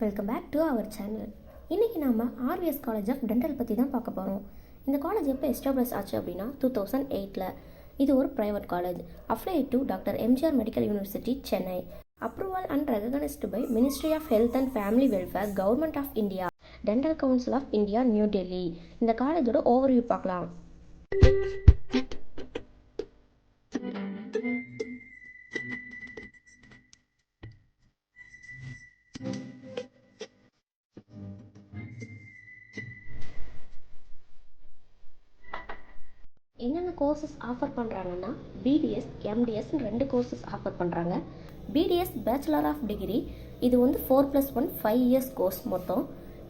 Welcome back to our channel இன்றைக்கி நாம் RVS college of dental பற்றி தான் பார்க்க போகிறோம் இந்த காலேஜ் எப்போ எஸ்டாப்ளிஷ் ஆச்சு அப்படின்னா டூ தௌசண்ட் எயிட்டில் இது ஒரு private college apply to doctor MGR medical university Chennai approval and recognised by ministry of health and family welfare government of India dental council of India New Delhi இந்த காலேஜோட overview பார்க்கலாம். Courses offer பண்ணுறாங்கன்னா BDS எம்டிஎஸ்னு ரெண்டு courses offer பண்ணுறாங்க BDS bachelor of degree இது வந்து four plus one five years course மொத்தம்.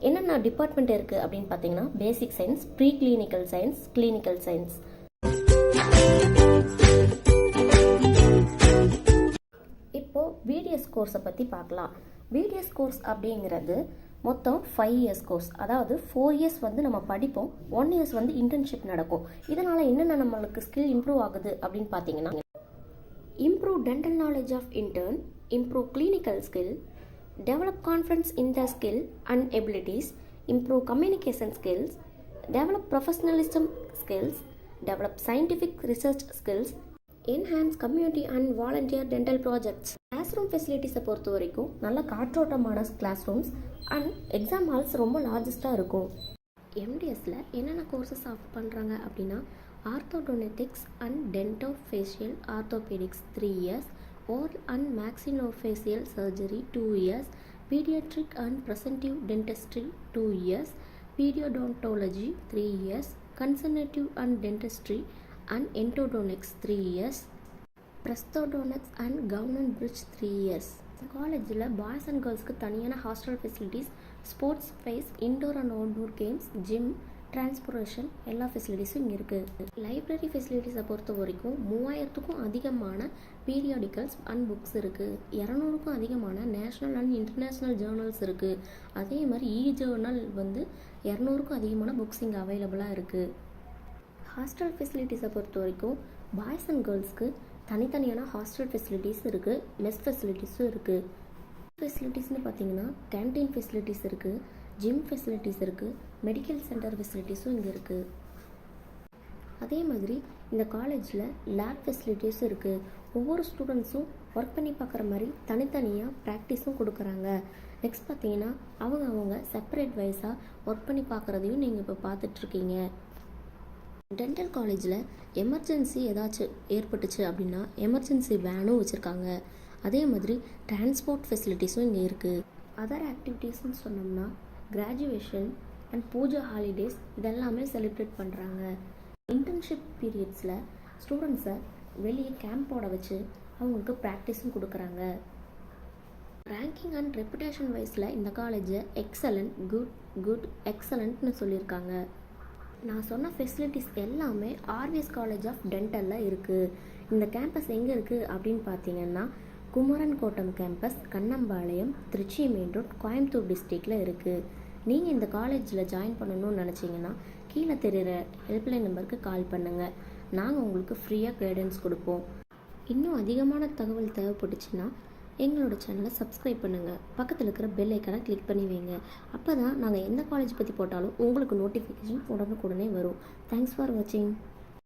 என்னென்ன டிபார்ட்மெண்ட் இருக்குது அப்படின்னு பார்த்தீங்கன்னா basic science pre clinical science clinical science இப்போது பிடிஎஸ் கோர்ஸை பற்றி பார்க்கலாம் பிடிஎஸ் கோர்ஸ் அப்படிங்கிறது மொத்தம் ஃபைவ் இயர்ஸ் கோர்ஸ் அதாவது ஃபோர் இயர்ஸ் வந்து நம்ம படிப்போம். ஒன் இயர்ஸ் வந்து இன்டர்ன்ஷிப் நடக்கும். இதனால் என்னென்ன நம்மளுக்கு ஸ்கில் இம்ப்ரூவ் ஆகுது அப்படின்னு பார்த்தீங்கன்னா improve dental knowledge of intern improve clinical skill develop confidence in the skill and abilities improve communication skills develop professionalism skills develop scientific research skills enhance community and volunteer dental projects class room ஃபெசிலிட்டிஸை பொறுத்த வரைக்கும் நல்ல காற்றோட்டமான class rooms and exam halls ரொம்ப லார்ஜஸ்ட்டாக இருக்கும். எம்டிஎஸ்ல என்னென்ன courses offer பண்ணுறாங்க அப்படின்னா orthodontics and dento facial orthopaedics three years or and maxillofacial surgery two years paediatric and preventive dentistry two years pedodontics three years conservative and dentistry and endodontics three years prosthodontics and government bridge three years காலேஜில் boys and கேர்ள்ஸ்க்கு தனியான hostel facilities sports space indoor and outdoor games gym transportation எல்லா ஃபெசிலிட்டிஸும் இங்கே இருக்குது library ஃபெசிலிட்டிஸை பொறுத்த வரைக்கும் மூவாயிரத்துக்கும் அதிகமான பீரியாடிக்கல்ஸ் அண்ட் புக்ஸ் இருக்குது இரநூறுக்கும் அதிகமான நேஷ்னல் அண்ட் இன்டர்நேஷ்னல் ஜேர்னல்ஸ் இருக்குது அதே மாதிரி இ ஜேர்னல் வந்து இரநூறுக்கும் அதிகமான புக்ஸ் இங்கே அவைலபிளாக இருக்குது ஹாஸ்டல் ஃபெசிலிட்டிஸை பொறுத்த வரைக்கும் பாய்ஸ் அண்ட் கேர்ள்ஸ்க்கு தனித்தனியான ஹாஸ்டல் ஃபெசிலிட்டிஸ் இருக்குது மெஸ் ஃபெசிலிட்டிஸும் இருக்குது ஃபெசிலிட்டிஸ்னு பார்த்தீங்கன்னா கேன்டீன் ஃபெசிலிட்டிஸ் இருக்குது ஜிம் ஃபெசிலிட்டிஸ் இருக்குது மெடிக்கல் சென்டர் ஃபெசிலிட்டிஸும் இங்கே இருக்குது அதே மாதிரி இந்த காலேஜில் லேப் ஃபெசிலிட்டிஸும் இருக்குது ஒவ்வொரு ஸ்டூடெண்ட்ஸும் ஒர்க் பண்ணி பார்க்குற மாதிரி தனித்தனியாக ப்ராக்டிஸும் கொடுக்குறாங்க. நெக்ஸ்ட் பார்த்தீங்கன்னா அவங்க அவங்க செப்பரேட் வைஸாக ஒர்க் பண்ணி பார்க்குறதையும் நீங்கள் இப்போ பார்த்துட்ருக்கீங்க. டென்டல் காலேஜில் எமர்ஜென்சி ஏதாச்சும் ஏற்பட்டுச்சு அப்படின்னா எமர்ஜென்சி வேனும் வச்சுருக்காங்க. அதே மாதிரி டிரான்ஸ்போர்ட் ஃபெசிலிட்டிஸும் இங்கே இருக்குது அதர் ஆக்டிவிட்டீஸ்னு சொன்னோம்னா கிராஜுவேஷன் அண்ட் பூஜா ஹாலிடேஸ் இதெல்லாமே செலிப்ரேட் பண்ணுறாங்க இன்டர்ன்ஷிப் பீரியட்ஸில் ஸ்டூடெண்ட்ஸை வெளியே கேம்போட வச்சு அவங்களுக்கு ப்ராக்டிஸும் கொடுக்குறாங்க. ரேங்கிங் அண்ட் ரெப்புடேஷன் வைஸில் இந்த காலேஜை எக்ஸலண்ட் குட் குட் எக்ஸலண்ட்னு சொல்லியிருக்காங்க. நான் சொன்ன ஃபெசிலிட்டிஸ் எல்லாமே ஆர்விஎஸ் காலேஜ் ஆஃப் டென்டலில் இருக்குது இந்த கேம்பஸ் எங்கே இருக்குது அப்படின்னு பார்த்தீங்கன்னா Kumaran Kottam campus Kannampalayam Trichy main road Coimbatore டிஸ்ட்ரிக்டில் இருக்குது நீங்கள் இந்த காலேஜில் ஜாயின் பண்ணணும்னு நினச்சிங்கன்னா கீழே தெரிகிற ஹெல்ப்லைன் நம்பருக்கு கால் பண்ணுங்கள் நாங்கள் உங்களுக்கு ஃப்ரீயாக கைடன்ஸ் கொடுப்போம். இன்னும் அதிகமான தகவல் தேவைப்பட்டுச்சுன்னா எங்களோட சேனலை சப்ஸ்கிரைப் பண்ணுங்கள் பக்கத்தில் இருக்கிற பெல் ஐக்கனை கிளிக் பண்ணி வைங்க. அப்போ தான் நாங்கள் எந்த காலேஜ் பற்றி போட்டாலும் உங்களுக்கு நோட்டிஃபிகேஷன் உடனுக்குடனே வரும். தேங்க்ஸ் ஃபார் வாட்சிங்